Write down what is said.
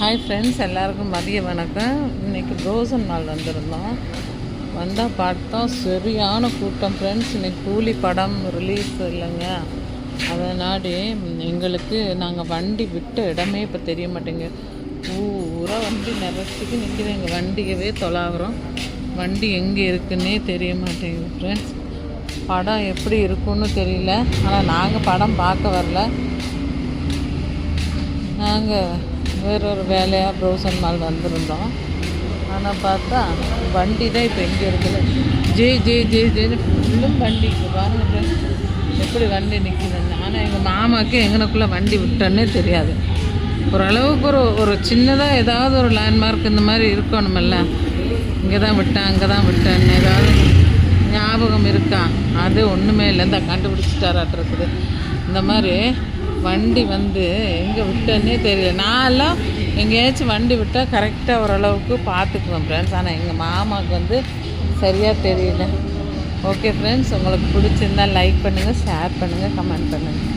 Hi friends எல்லாருக்கும் மதிய வணக்கம். இன்னைக்கு ப்ரோசன் நாள் வந்திருந்தோம். வந்தால் பார்த்தோம் சரியான கூட்டம் ஃப்ரெண்ட்ஸ் இன்னைக்கு கூலி படம் ரிலீஸ் இல்லைங்க. அதனாடி எங்களுக்கு நாங்கள் வண்டி விட்ட இடமே இப்போ தெரிய மாட்டேங்க பூரா வண்டி நிறச்சிக்கு நிற்கிது எங்கள் வண்டியவே தொலாகிறோம் வண்டி எங்கே இருக்குன்னே தெரிய மாட்டேங்குது ஃப்ரெண்ட்ஸ் படம் எப்படி இருக்குன்னு தெரியல. ஆனால் நாங்கள் படம் பார்க்க வரல. நாங்கள் வேறொரு வேலையாக ப்ரௌசன் மால் வந்திருந்தோம். ஆனால் பார்த்தா வண்டி தான் இப்போ எங்கே இருக்குது ஜெய் ஜெய் ஜெய் ஜே ஃபுல்லும் வண்டி. இப்போ பாருங்க எப்படி வண்டி நிற்கிதுன்னு ஆனால் எங்கள் மாமாவுக்கு எங்கனக்குள்ளே வண்டி விட்டோன்னே தெரியாது. ஓரளவுக்கு ஒரு ஒரு சின்னதாக ஏதாவது ஒரு லேண்ட்மார்க் இந்த மாதிரி இருக்கணுமில்ல. இங்கே தான் விட்டேன் அங்கே தான் விட்டேன்னு ஏதாவது ஞாபகம் இருக்கா? அது ஒன்றுமே இல்லை. இந்த கண்டுபிடிச்சிட்டாராட்டு இருக்குது. இந்த மாதிரி வண்டி வந்து எங்கே விட்டேன்னே தெரியல. நான்லாம் எங்கேயாச்சும் வண்டி விட்டால் கரெக்டாக ஓரளவுக்கு பார்த்துக்குவேன் ஃப்ரெண்ட்ஸ் ஆனால் எங்கள் மாமாவுக்கு வந்து சரியாக தெரியல. ஓகே ஃப்ரெண்ட்ஸ் உங்களுக்கு பிடிச்சிருந்தா லைக் பண்ணுங்கள் ஷேர் பண்ணுங்கள் கமெண்ட் பண்ணுங்கள்